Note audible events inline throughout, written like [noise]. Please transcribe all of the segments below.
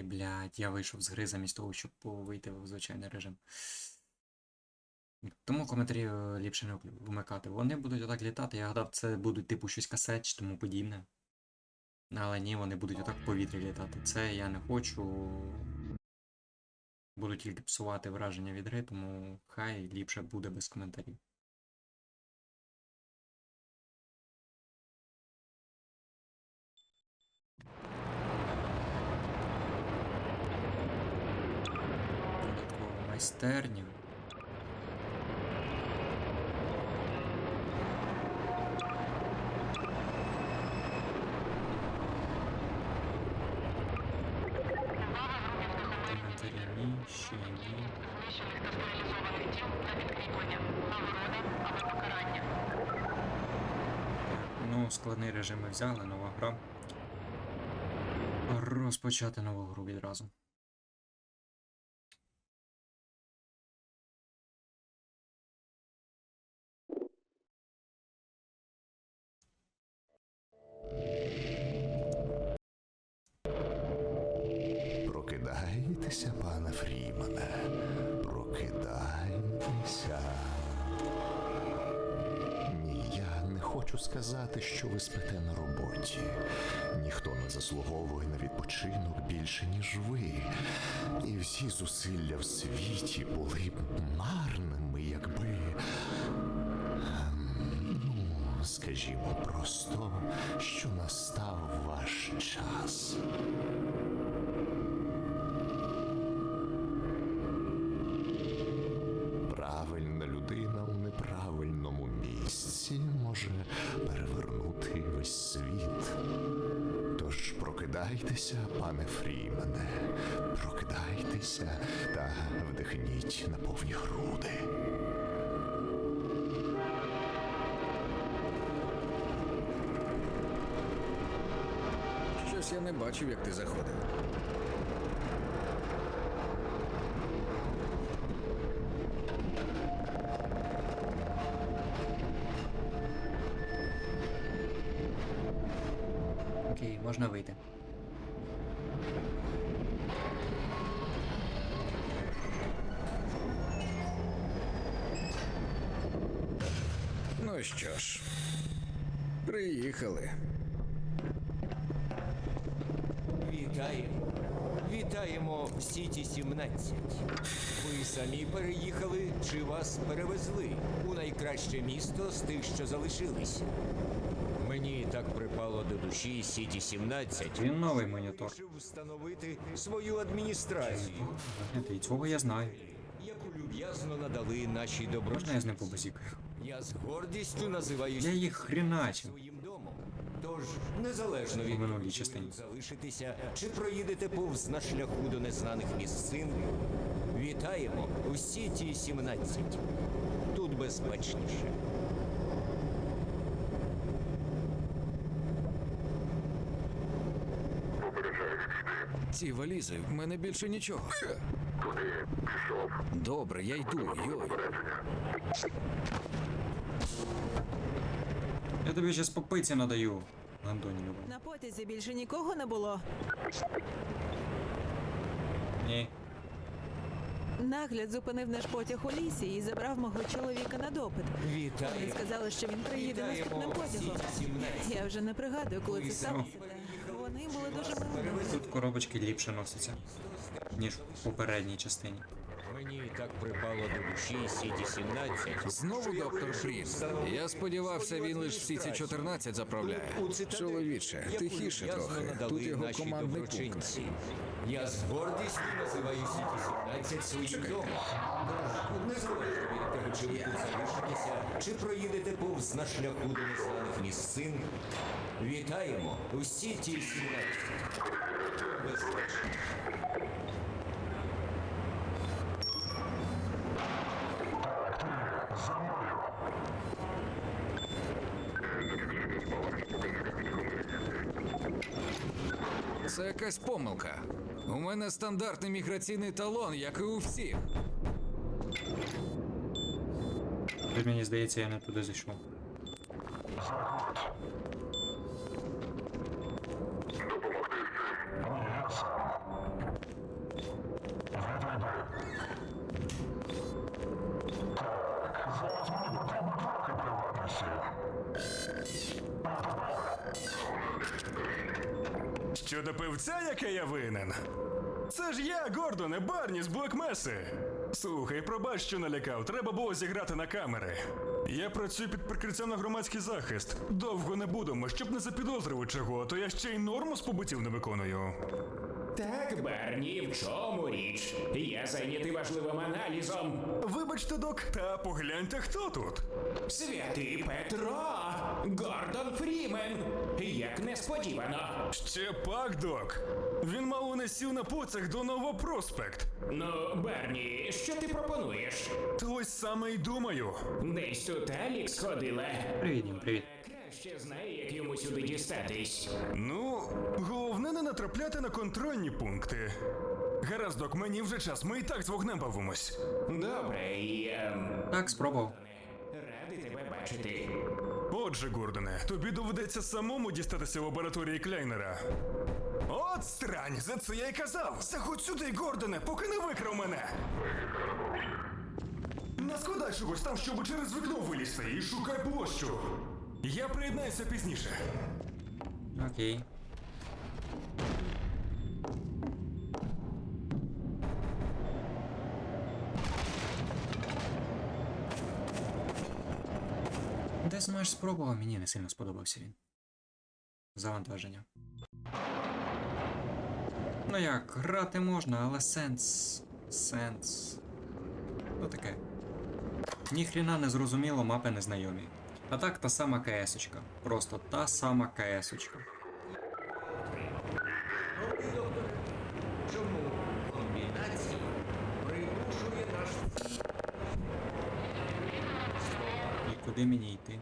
літати, блядь. Я вийшов з гри замість того, щоб вийти в звичайний режим. Тому коментарі е, ліпше не вмикати. Вони будуть отак літати, я гадав, це будуть типу щось касет чи тому подібне. Але ні, вони будуть отак в повітрі літати. Це я не хочу. Буду тільки псувати враження від гри, тому хай ліпше буде без коментарів. Майстерня. Коментарі ні, ще ні. Ну, складний режим ми взяли, нова гра. Розпочати нову гру відразу. Прокидайтеся. Ні, я не хочу сказати, що ви спите на роботі. Ніхто не заслуговує на відпочинок більше, ніж ви. І всі зусилля в світі були б марними, якби. ем, Ну, скажімо просто, що настав ваш час. Прокидайтеся, пане Фрімене, прокидайтеся та вдихніть на повні груди. Щось я не бачив, як ти заходив. Окей, можна вийти. Приїхали. Вітаємо. Вітаємо в Сіті 17. Ви самі переїхали чи вас перевезли у найкраще місто з тих, що залишилися. Мені так припало до душі Сіті 17. Він новий монітор. Вирішив встановити свою адміністрацію, цього я знаю. Люб'язно надали наші Можна я з ним побазікаю? Я з гордістю називаю Я їх хріначив. своїм домом. Тож, незалежно від минулій того, чи частині. ви тут залишитеся, чи проїдете повз на шляху до незнаних місцин, вітаємо у Сіті 17. Тут безпечніше. Ці валізи, в мене більше нічого. Добре, я йду, йой. Я тобі зараз по пиці надаю. Любов. На потязі більше нікого не було. Ні. Нагляд зупинив наш потяг у лісі і забрав мого чоловіка на допит. Вони сказали, що він приїде наступним потягом. Я вже не пригадую, коли це сталося. Були дуже. Тут коробочки ліпше носяться, ніж в попередній частині. Мені так припало до душі Сіті 17. Знову доктор Фрін. Я сподівався, він лише ці адміністрацію. 14 заправляє. Чоловіче, тихіше трохи. Тут його командний пункт. Я з гордістю називаю Сіті 17 своїм домом. Незалежно від того, чи ви тут залишитеся, чи проїдете повз на шляху до незнаних місцин, вітаємо у Сіті 17. Безпечно. Це якась помилка. У мене стандартний міграційний талон, як і у всіх. Тут мені здається, я не туди зайшов. Щодо пивця, яке я винен. Це ж я, Гордоне, Барні з Блокмеси. Слухай, пробач, що налякав, треба було зіграти на камери. Я працюю під прикриттям на громадський захист. Довго не будемо, щоб не запідозрили чого, то я ще й норму з побутів не виконую. Так, Барні, в чому річ? Я зайнятий важливим аналізом. Вибачте, док, та погляньте, хто тут. Святий Петро! Гордон Фрімен! Як несподівано. Ще пак, док. Він мало не сів на поцях до Новопроспект. Ну, Барні, що ти пропонуєш? То ось саме й думаю. Десь тут Алікс ходила. Привіт, привіт. Краще знає, як йому сюди дістатись. Ну, головне не натрапляти на контрольні пункти. Гаразд, док, мені вже час, ми і так з вогнем бавимось. Добре, і ем, Так, спробував. радий тебе бачити. Отже, Гордоне, тобі доведеться самому дістатися лабораторії Кляйнера. От срань! за це я й казав. Заходь сюди, Гордоне, поки не викрав мене. Наскладай чогось там, щоб через вікно вилізти, і шукай площу. Я приєднаюся пізніше. Окей. Десмаш спробував, мені не сильно сподобався він. Завантаження. Ну як, грати можна, але сенс. Сенс. Ну таке. Ніхріна не зрозуміло, мапи незнайомі. А так та сама КС-очка. Просто та сама КС-очка. Чому комбінація придушує наш І куди мені йти?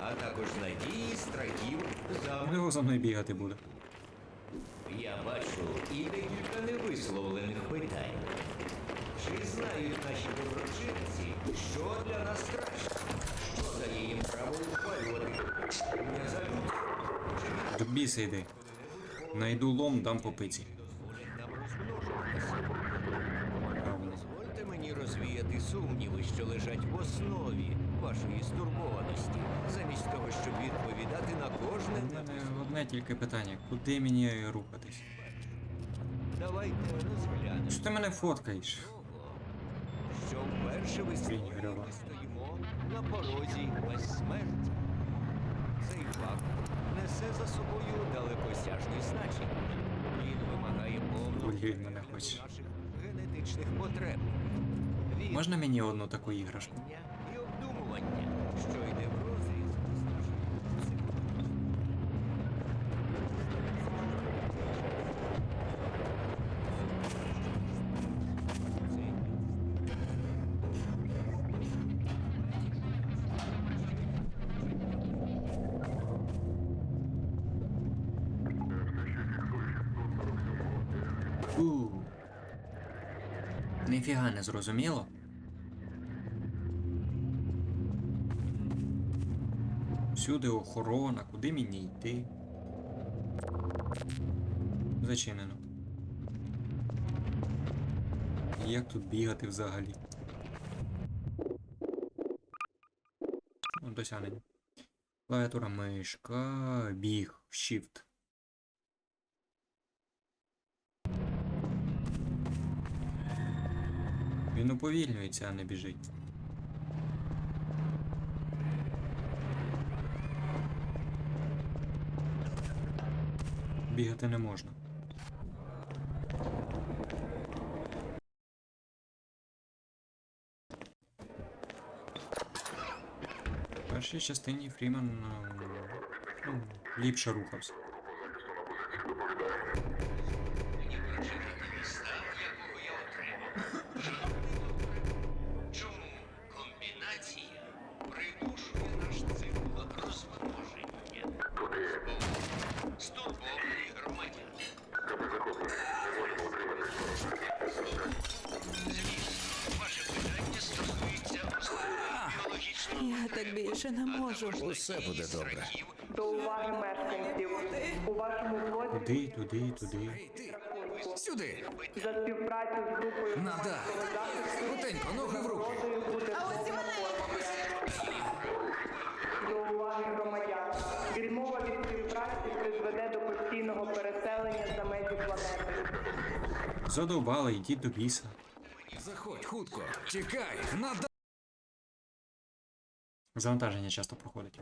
а також надії, страхів, за Можливо, за мною бігати буде. Я бачу і декілька невисловлених питань. Чи знають наші доброчинці, що для нас краще? Що дає їм право ухвалювати? Чи До біса йди. Найду лом, дам по пиці. Дозвольте мені розвіяти сумніви, що лежать в основі вашої стурбованості, замість того, щоб відповідати на кожне У мене одне тільки питання: куди мені рухатись? Давайте розглянемо. Що ти мене фоткаєш? що вперше в історії ми стоїмо на порозі безсмертя. Цей факт несе за собою далекосяжні значення. Він вимагає повного Блін, мене хоче. наших генетичних потреб. Можна мені одну таку іграшку? і обдумування, що йде в розріз Ніфіга не зрозуміло. Всюди охорона, куди мені йти? Зачинено. Як тут бігати взагалі? Досягнення. Клавіатура мишка, біг, shift. Він уповільнюється, а не біжить. Бігати не можна. В першій частині Фрімен ем, ну, ліпше рухався. Усе буде добре. До уваги мешканців. У вашому злоті Туди, туди, туди. Ти, Сюди! За співпрацю з групою На дах! Крутенько, ноги в руки! буде до уваги громадян. Відмова від співпраці призведе до постійного переселення за межі планети. Задовбали, йдіть до біса. Заходь, хутко! Тікай! На дах! Завантаження часто проходить.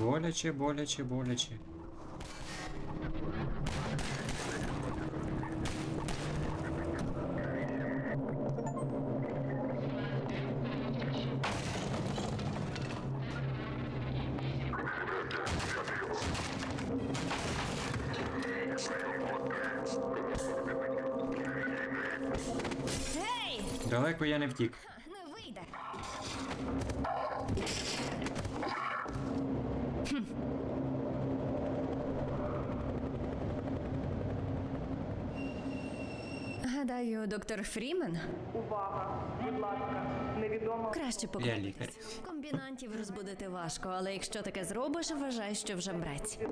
Боляче, боляче, боляче. Далеко я не втік. Не вийде. Гадаю, доктор Фрімен Увага! Будь ласка, невідомо краще Я лікар. Комбінантів розбудити важко, але якщо таке зробиш, вважай, що вже мрець. від.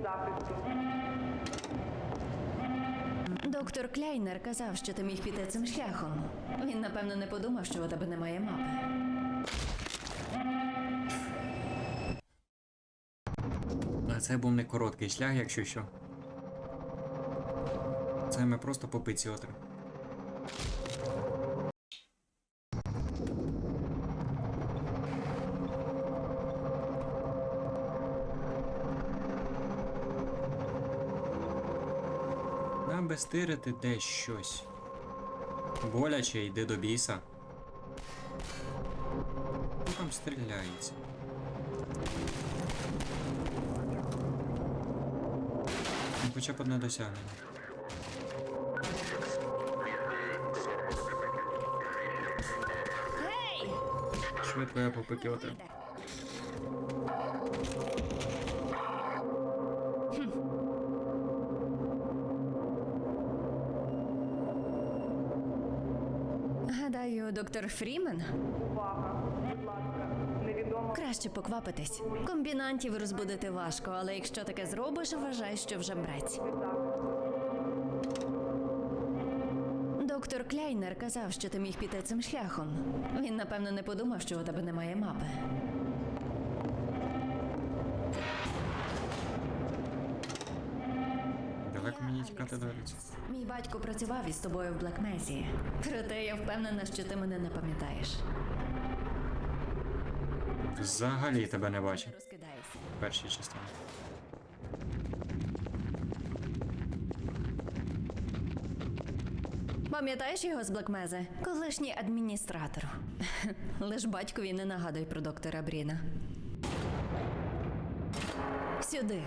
Доктор Кляйнер казав, що ти міг піти цим шляхом. Він, напевно, не подумав, що у тебе немає мапи. А це був не короткий шлях, якщо що. Це ми просто по пиці отри. Нам би стирити десь щось. Боляче йди до біса. Хто там стріляється? Хоча б одне досягнення. Швидко я попики доктор Фрімен Увага! Будь ласка, невідомо краще поквапитись. Комбінантів розбудити важко, але якщо таке зробиш, вважай, що вже брець. Доктор Кляйнер казав, що ти міг піти цим шляхом. Він, напевно, не подумав, що у тебе немає мапи. До вулиці. Мій батько працював із тобою в Блекмезі. Проте я впевнена, що ти мене не пам'ятаєш. Взагалі тебе не бачив Розкидаєшся. в першій частині. Пам'ятаєш його з Блекмези? Колишній адміністратор. [laughs] Лиш батькові не нагадуй про доктора Бріна. Сюди.